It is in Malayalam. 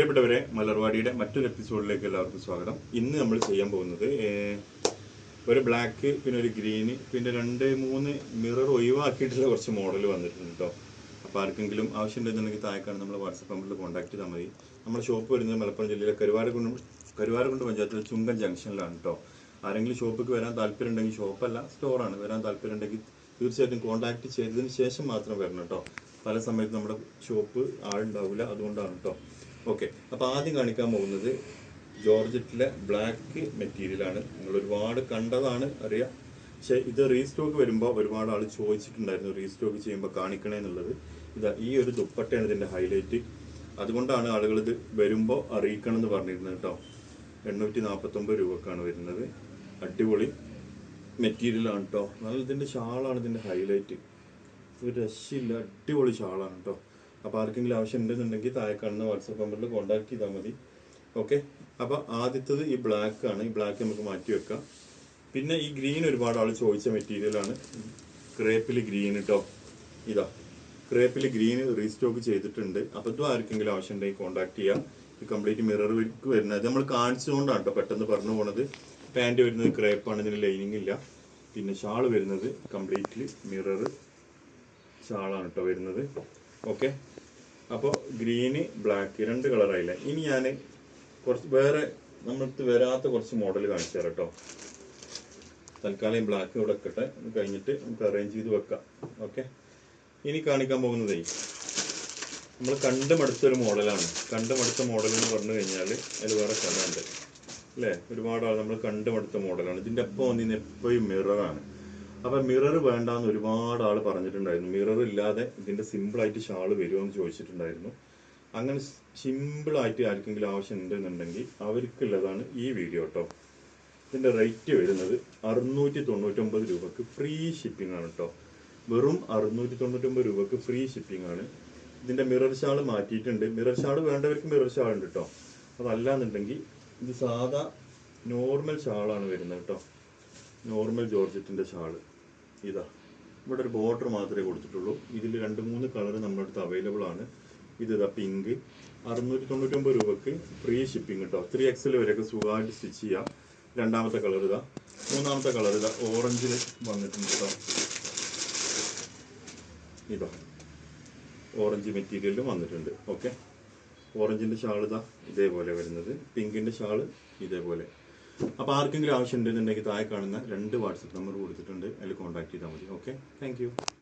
പ്രിയപ്പെട്ടവരെ മലർവാടിയുടെ മറ്റൊരു എപ്പിസോഡിലേക്ക് എല്ലാവർക്കും സ്വാഗതം. ഇന്ന് നമ്മൾ ചെയ്യാൻ പോകുന്നത് ഒരു ബ്ലാക്ക് പിന്നെ ഒരു ഗ്രീന് പിന്നെ രണ്ട് മൂന്ന് മിറർ ഒഴിവാക്കിയിട്ടുള്ള കുറച്ച് മോഡൽ വന്നിട്ടുണ്ട് കേട്ടോ അപ്പോൾ ആർക്കെങ്കിലും ആവശ്യമുണ്ടെന്നുണ്ടെങ്കിൽ താഴെക്കാണ് നമ്മൾ വാട്സപ്പ് നമ്പറിൽ കോൺടാക്ട് ചെയ്താൽ മതി. നമ്മുടെ ഷോപ്പ് വരുന്നത് മലപ്പുറം ജില്ലയിലെ കരുവാരക്കുണ്ട് കരുവാരക്കുണ്ട് പഞ്ചായത്തിലെ ചുങ്കൻ ജംഗ്ഷനിലാണ് കേട്ടോ ആരെങ്കിലും ഷോപ്പിലേക്ക് വരാൻ താല്പര്യം ഉണ്ടെങ്കിൽ ഷോപ്പല്ല സ്റ്റോറാണ് വരാൻ താല്പര്യം ഉണ്ടെങ്കിൽ തീർച്ചയായിട്ടും കോൺടാക്ട് ചെയ്തതിന് ശേഷം മാത്രം വരണം കേട്ടോ പല സമയത്തും നമ്മുടെ ഷോപ്പ് ആളുണ്ടാവില്ല അതുകൊണ്ടാണ് കേട്ടോ ഓക്കെ അപ്പോൾ ആദ്യം കാണിക്കാൻ പോകുന്നത് ജോർജറ്റിലെ ബ്ലാക്ക് മെറ്റീരിയലാണ്. നിങ്ങൾ ഒരുപാട് കണ്ടതാണ് അറിയാം. പക്ഷെ ഇത് റീസ്റ്റോക്ക് വരുമ്പോൾ ഒരുപാട് ആൾ ചോദിച്ചിട്ടുണ്ടായിരുന്നു റീസ്റ്റോക്ക് ചെയ്യുമ്പോൾ കാണിക്കണേ എന്നുള്ളത്. ഇതാ ഈ ഒരു ദുപ്പട്ടയാണ് ഇതിന്റെ ഹൈലൈറ്റ്. അതുകൊണ്ടാണ് ആളുകൾ ഇത് വരുമ്പോൾ അറിയിക്കണം എന്ന് പറഞ്ഞിരുന്നത് കേട്ടോ. എണ്ണൂറ്റി നാൽപ്പത്തൊമ്പത് രൂപക്കാണ് വരുന്നത്. അടിപൊളി മെറ്റീരിയലാണ് കേട്ടോ. നല്ല ഇതിന്റെ ഷാളാണ് ഇതിന്റെ ഹൈലൈറ്റ്. ഒരു രക്ഷയില്ല. അടിപൊളി ഷാളാണ് കേട്ടോ. അപ്പോൾ ആർക്കെങ്കിലും ആവശ്യം ഉണ്ടെന്നുണ്ടെങ്കിൽ താഴെ കാണുന്ന വാട്സപ്പ് നമ്പറിൽ കോൺടാക്ട് ചെയ്താൽ മതി. ഓക്കെ അപ്പോൾ ആദ്യത്തത് ഈ ബ്ലാക്ക് ആണ്. ഈ ബ്ലാക്ക് നമുക്ക് മാറ്റി വെക്കാം. പിന്നെ ഈ ഗ്രീൻ ഒരുപാട് ആൾ ചോദിച്ച മെറ്റീരിയലാണ് ക്രേപ്പിൽ ഗ്രീൻ കേട്ടോ ഇതാ. ക്രേപ്പിൽ ഗ്രീൻ റീസ്റ്റോക്ക് ചെയ്തിട്ടുണ്ട്. അപ്പോൾ ഇതും ആർക്കെങ്കിലും ആവശ്യം ഉണ്ടെങ്കിൽ കോൺടാക്ട് ചെയ്യാം. ഇത് കംപ്ലീറ്റ് മിറർ വർക്ക് വരുന്നത്. നമ്മൾ കാണിച്ചുകൊണ്ടാണ് കേട്ടോ പെട്ടെന്ന് പറഞ്ഞു പോണത്. പാന്റ് വരുന്നത് ക്രേപ്പാണ് ഇതിന് ലൈനിങ് ഇല്ല. പിന്നെ ഷാൾ വരുന്നത് കംപ്ലീറ്റ്ലി മിറർ ഷാളാണ് കേട്ടോ വരുന്നത്. ഓക്കെ അപ്പോൾ ഗ്രീന് ബ്ലാക്ക് രണ്ട് കളറായില്ല ഇനി ഞാൻ കുറച്ച് വേറെ നമ്മൾക്ക് വരാത്ത കുറച്ച് മോഡൽ കാണിച്ചു തരാം കേട്ടോ തൽക്കാലം ബ്ലാക്ക് ഇവിടെ വെക്കട്ടെ. കഴിഞ്ഞിട്ട് നമുക്ക് അറേഞ്ച് ചെയ്ത് വെക്കാം. ഓക്കെ ഇനി കാണിക്കാൻ പോകുന്നതേ നമ്മൾ കണ്ട് മടുത്തൊരു മോഡലാണ് കണ്ട് മടുത്ത മോഡൽ എന്ന് പറഞ്ഞു കഴിഞ്ഞാൽ അതിൽ വേറെ കഥ ഉണ്ട്. അല്ലേ? ഒരുപാട് ആൾ നമ്മൾ കണ്ട് മടുത്ത മോഡലാണ് ഇതിന്റെ ഒപ്പം വന്നിരുന്ന എപ്പോഴും മിററാണ് അപ്പം മിറർ വേണ്ടാന്ന് ഒരുപാട് ആൾ പറഞ്ഞിട്ടുണ്ടായിരുന്നു. മിറർ ഇല്ലാതെ ഇതിന്റെ സിമ്പിൾ ആയിട്ട് ഷാൾ വരുമോ എന്ന് ചോദിച്ചിട്ടുണ്ടായിരുന്നു. അങ്ങനെ സിമ്പിൾ ആയിട്ട് ആർക്കെങ്കിലും ആവശ്യം ഉണ്ടെന്നുണ്ടെങ്കിൽ അവർക്കുള്ളതാണ് ഈ വീഡിയോ കേട്ടോ ഇതിന്റെ റേറ്റ് വരുന്നത് അറുന്നൂറ്റി തൊണ്ണൂറ്റൊമ്പത് രൂപക്ക് ഫ്രീ ഷിപ്പിംഗ് ആണ് കേട്ടോ വെറും അറുന്നൂറ്റി തൊണ്ണൂറ്റൊമ്പത് രൂപക്ക് ഫ്രീ ഷിപ്പിംഗ് ആണ്. ഇതിന്റെ മിറർ ഷാൾ മാറ്റിയിട്ടുണ്ട്. മിറർ ഷാൾ വേണ്ടവർക്ക് മിറർ ഷാൾ ഉണ്ട് കേട്ടോ അതല്ല എന്നുണ്ടെങ്കിൽ ഇത് സാധാ നോർമൽ ഷാളാണ് വരുന്നത് കേട്ടോ നോർമൽ ജോർജറ്റിന്റെ ഷാൾ. ഇതാ ഇവിടെ ഒരു ബോർഡർ മാത്രമേ കൊടുത്തിട്ടുള്ളൂ. ഇതിൽ രണ്ട് മൂന്ന് കളർ നമ്മുടെ അടുത്ത് അവൈലബിൾ ആണ്. ഇത് ഇതാ പിങ്ക് അറുന്നൂറ്റി തൊണ്ണൂറ്റൊമ്പത് രൂപക്ക് ഫ്രീ ഷിപ്പിംഗ് കേട്ടോ ത്രീ എക്സൽ വരെയൊക്കെ സുഖമായിട്ട് സ്റ്റിച്ച് ചെയ്യാം. രണ്ടാമത്തെ കളർ ഇതാ. മൂന്നാമത്തെ കളർ ഇതാ ഓറഞ്ചിൽ വന്നിട്ടുണ്ട് കേട്ടോ ഇതാ ഓറഞ്ച് മെറ്റീരിയലും വന്നിട്ടുണ്ട്. ഓക്കെ ഓറഞ്ചിന്റെ ഷാൾ ഇതാ ഇതേപോലെ വരുന്നത്. പിങ്കിന്റെ ഷാൾ ഇതേപോലെ. അപ്പോൾ ആർക്കെങ്കിലും ആവശ്യം ഉണ്ടെന്നുണ്ടെങ്കിൽ താഴെ കാണുന്ന രണ്ട് വാട്സപ്പ് നമ്പർ കൊടുത്തിട്ടുണ്ട്. അതിൽ കോൺടാക്ട് ചെയ്താൽ മതി. Okay thank